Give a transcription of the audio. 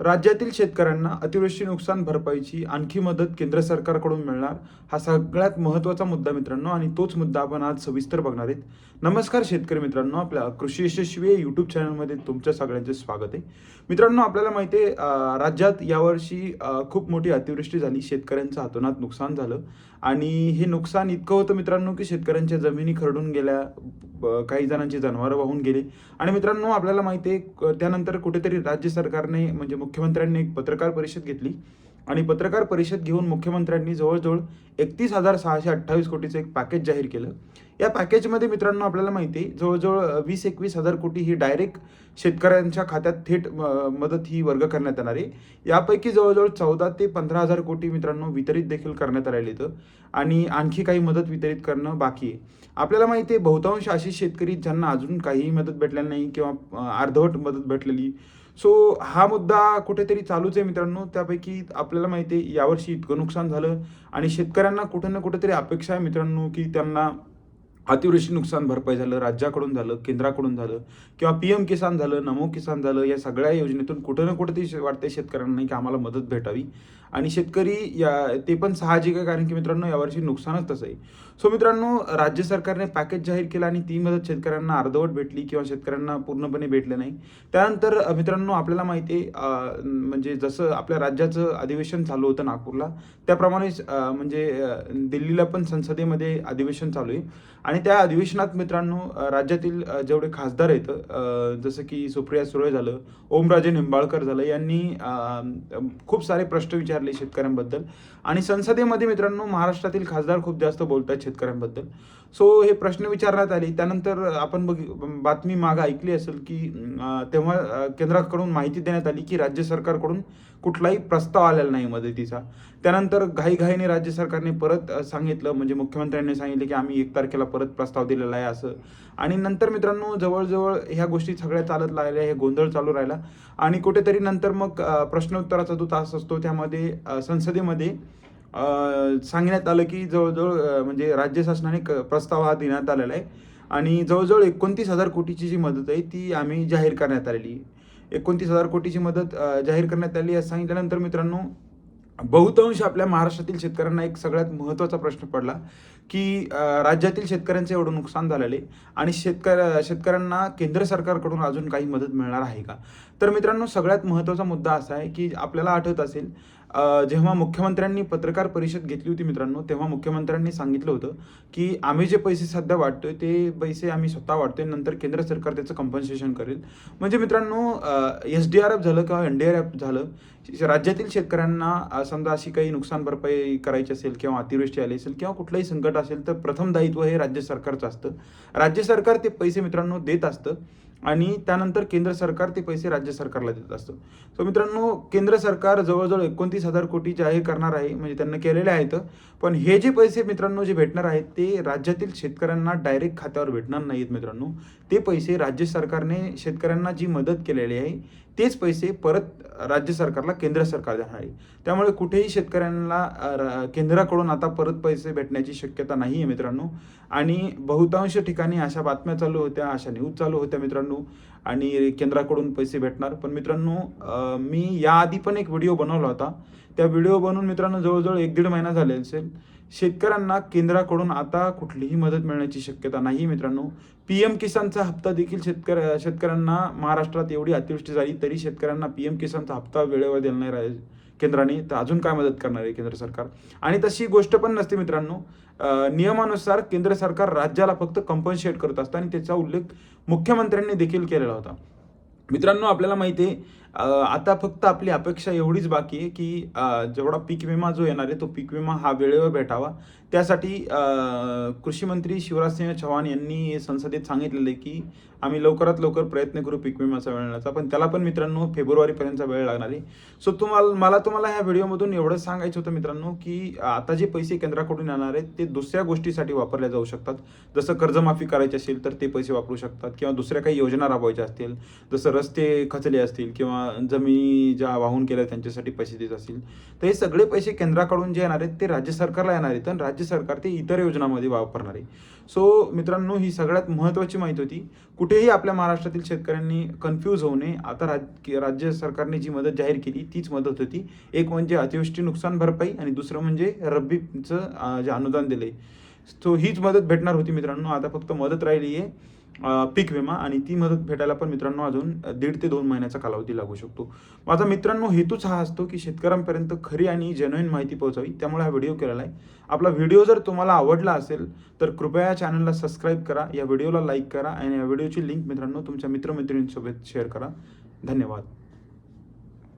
राज्यातील शेतकऱ्यांना अतिवृष्टी नुकसान भरपाईची आणखी मदत केंद्र सरकारकडून मिळणार हा सगळ्यात महत्त्वाचा मुद्दा मित्रांनो आणि तोच मुद्दा आपण आज सविस्तर बघणार आहेत. नमस्कार शेतकरी मित्रांनो आपल्या कृषी यशस्वी यूट्यूब चॅनलमध्ये तुमच्या सगळ्यांचे स्वागत आहे. मित्रांनो आपल्याला माहिती आहे राज्यात यावर्षी खूप मोठी अतिवृष्टी झाली. शेतकऱ्यांचं हातोनात नुकसान झालं. आणि हे नुकसान इतकं होतं मित्रांनो की शेतकऱ्यांच्या जमिनी खरडून गेल्या काही जणांची जनावरं वाहून गेली. आणि मित्रांनो आपल्याला माहिती आहे त्यानंतर कुठेतरी राज्य सरकारने म्हणजे मुख्यमंत्र्यांनी एक पत्रकार परिषद घेतली आणि पत्रकार परिषद घेऊन मुख्यमंत्र्यांनी जवळजवळ एकतीस हजार सहाशे अठ्ठावीस कोटीचं एक पॅकेज जाहीर केलं. या पॅकेजमध्ये मित्रांनो आपल्याला माहिती आहे जवळजवळ वीस एकवीस हजार कोटी ही डायरेक्ट शेतकऱ्यांच्या खात्यात थेट मदत ही वर्ग करण्यात येणार आहे. यापैकी जवळजवळ चौदा ते पंधरा हजार कोटी मित्रांनो वितरित देखील करण्यात आलेले इथं आणि आणखी काही मदत वितरित करणं बाकी आहे. आपल्याला माहिती आहे बहुतांश असे शेतकरी ज्यांना अजून काहीही मदत भेटलेली नाही किंवा अर्धवट मदत भेटलेली सो हा मुद्दा कुठेतरी चालूच आहे मित्रांनो. त्यापैकी आपल्याला माहिती आहे यावर्षी इतकं नुकसान झालं आणि शेतकऱ्यांना कुठं ना कुठेतरी अपेक्षा आहे मित्रांनो की त्यांना अतिवृष्टी नुकसान भरपाई झालं राज्याकडून झालं केंद्राकडून झालं किंवा पी एम किसान झालं नमो किसान झालं या सगळ्या योजनेतून कुठं ना कुठं शे- वाटते शेतकऱ्यांना की आम्हाला मदत भेटावी. आणि शेतकरी या ते पण साहजिक आहे कारण की मित्रांनो यावर्षी नुकसानच तसं आहे सो मित्रांनो राज्य सरकारने पॅकेज जाहीर केलं आणि ती मदत शेतकऱ्यांना अर्धवट भेटली किंवा शेतकऱ्यांना पूर्णपणे भेटले नाही. त्यानंतर मित्रांनो आपल्याला माहिती आहे म्हणजे जसं आपल्या राज्याचं अधिवेशन चालू होतं नागपूरला त्याप्रमाणे म्हणजे दिल्लीला पण संसदेमध्ये अधिवेशन चालू आहे. आणि त्या अधिवेशनात मित्रांनो राज्यातील जेवढे खासदार आहेत जसं की सुप्रिया सुळे झालं ओमराजे निंबाळकर झालं यांनी खूप सारे प्रश्न विचारले. शेतकऱ्यांबद्दल. आणि संसदेमध्ये मित्रांनो महाराष्ट्रातील खासदार खूप जास्त बोलत आहेत शेतकऱ्यांबद्दल. सो हे प्रश्न विचारण्यात आले. त्यानंतर आपण बघ बातमी मागं ऐकली असेल की तेव्हा केंद्राकडून माहिती देण्यात आली की राज्य सरकारकडून कुठलाही प्रस्ताव आलेला नाही मदतीचा. त्यानंतर घाईघाईने राज्य सरकारने परत सांगितलं म्हणजे मुख्यमंत्र्यांनी सांगितलं की आम्ही एक तारखेला परत प्रस्ताव दिलेला आहे असं. आणि नंतर मित्रांनो जवळजवळ ह्या गोष्टी सगळ्या चालत लागल्या हे गोंधळ चालू राहिला. आणि कुठेतरी नंतर मग प्रश्नोत्तराचा जो तास असतो त्यामध्ये संसदेमध्ये सांगण्यात आलं की जवळजवळ म्हणजे राज्य शासनाने क- प्रस्ताव हा देण्यात आलेला आहे. आणि जवळजवळ एकोणतीस हजार कोटीची जी मदत आहे ती आम्ही जाहीर करण्यात आलेली. आहे एकोणतीस हजार कोटीची मदत जाहीर करण्यात आली असं सांगितल्यानंतर मित्रांनो बहुतांश आपल्या महाराष्ट्रातील शेतकऱ्यांना एक सगळ्यात महत्त्वाचा प्रश्न पडला की राज्यातील शेतकऱ्यांचं एवढं नुकसान झालेलं आहे आणि शेतकऱ्या शेतकऱ्यांना केंद्र सरकारकडून अजून काही मदत मिळणार आहे का? तर मित्रांनो सगळ्यात महत्त्वाचा मुद्दा असा आहे की आपल्याला आठवत असेल जेव्हा मुख्यमंत्र्यांनी पत्रकार परिषद घेतली होती मित्रांनो तेव्हा मुख्यमंत्र्यांनी सांगितलं होतं की आम्ही जे पैसे सध्या वाटतोय ते पैसे आम्ही स्वतः वाटतोय नंतर केंद्र सरकार त्याचं कम्पन्सेशन करेल. म्हणजे मित्रांनो एस डी आर एफ झालं किंवा एन डी आर एफ झालं राज्यातील शेतकऱ्यांना समजा अशी काही नुकसान भरपाई करायची असेल किंवा अतिवृष्टी आली असेल किंवा कुठलंही संकट असेल तर प्रथम दायित्व हे राज्य सरकारचं असतं. राज्य सरकार ते पैसे मित्रांनो देत असतं. आणि त्यानंतर केंद्र सरकार ते पैसे राज्य सरकारला देत असतं. सो मित्रांनो केंद्र सरकार जवळजवळ एकोणतीस हजार कोटी जाहीर करणार आहे म्हणजे त्यांना केलेले आहेत. पण हे जे पैसे मित्रांनो जे भेटणार आहेत ते राज्यातील शेतकऱ्यांना डायरेक्ट खात्यावर भेटणार नाहीत मित्रांनो. ते पैसे राज्य सरकारने शेतकऱ्यांना जी मदत केलेली आहे तेच पैसे परत राज्य सरकारला केंद्र सरकार देणार आहे. त्यामुळे कुठेही शेतकऱ्यांना केंद्राकडून आता परत पैसे भेटण्याची शक्यता नाही आहे मित्रांनो. आणि बहुतांश ठिकाणी अशा बातम्या चालू होत्या अशा न्यूज चालू होत्या मित्रांनो. आणि केंद्राकडून पैसे भेटणार. पण मित्रांनो मी याआधी पण एक व्हिडिओ बनवला होता. त्या व्हिडिओ बनवून मित्रांनो जवळजवळ एक दीड महिना झाले असेल. शेतकऱ्यांना केंद्राकडून आता कुठलीही मदत मिळण्याची शक्यता नाही मित्रांनो. पी एम किसानचा हप्ता देखील शेतकऱ्या शेतकऱ्यांना महाराष्ट्रात एवढी अतिवृष्टी झाली तरी शेतकऱ्यांना पी एम किसानचा हप्ता वेळेवर दिला नाही आहे केंद्राने तर अजून काय मदत करणार आहे केंद्र सरकार? आणि तशी गोष्ट पण नसते मित्रांनो. नियमानुसार केंद्र सरकार राज्याला फक्त कंपन्सेट करत असतं आणि त्याचा उल्लेख मुख्यमंत्र्यांनी देखील केलेला होता. मित्रांनो आपल्याला माहिती आहे आता फक्त आपली अपेक्षा एवढीच बाकी आहे की जेवढा पीक विमा जो येणार आहे तो पीक विमा हा वेळेवर भेटावा. त्यासाठी कृषीमंत्री कृषी मंत्री शिवराजसिंह चव्हाण यांनी संसदेत सांगितलेलं आहे की आम्ही लवकरात लवकर प्रयत्न करू पीक विम्याचा मिळण्याचा पण त्याला पण मित्रांनो फेब्रुवारीपर्यंतचा वेळ लागणार आहे. सो तुम्हाला मला तुम्हाला ह्या व्हिडिओमधून एवढंच सांगायचं होतं मित्रांनो की आता जे पैसे केंद्राकडून येणार आहेत ते दुसऱ्या गोष्टीसाठी वापरल्या जाऊ शकतात. जसं कर्जमाफी करायची असेल तर ते पैसे वापरू शकतात किंवा दुसऱ्या काही योजना राबवायच्या असतील जसं रस्ते खचले असतील किंवा जमिनी ज्या वाहून केल्या त्यांच्यासाठी पैसे देत असतील तर हे सगळे पैसे केंद्राकडून जे येणार आहेत ते राज्य सरकारला येणार आहेत आणि राज्य सरकार ते इतर योजनामध्ये वापरणार आहे. सो मित्रांनो ही सगळ्यात महत्त्वाची माहिती होती. कुठेही आपल्या महाराष्ट्रातील शेतकऱ्यांनी कन्फ्यूज होऊ नये. आता राज राज्य सरकारने जी मदत जाहीर केली तीच मदत होती. एक म्हणजे अतिवृष्टी नुकसान भरपाई आणि दुसरं म्हणजे रब्बीचं जे अनुदान दिले सो हीच मदत भेटणार होती मित्रांनो. आता फक्त मदत राहिली आहे पीक विमा आणि ती मदत भेटायला पण मित्रांनो अजून दीड ते दोन महिन्याचा कालावधी लागू शकतो. माझा मित्रांनो हेतूच हा असतो की शेतकऱ्यांपर्यंत खरी आणि जेन्युइन माहिती पोहोचावी त्यामुळे हा व्हिडिओ केलेला आहे. आपला व्हिडिओ जर तुम्हाला आवडला असेल तर कृपया चॅनलला सबस्क्राईब करा या व्हिडिओला लाईक करा आणि या व्हिडिओची लिंक मित्रांनो तुमच्या मित्रमैत्रिणींसोबत शेअर करा. धन्यवाद.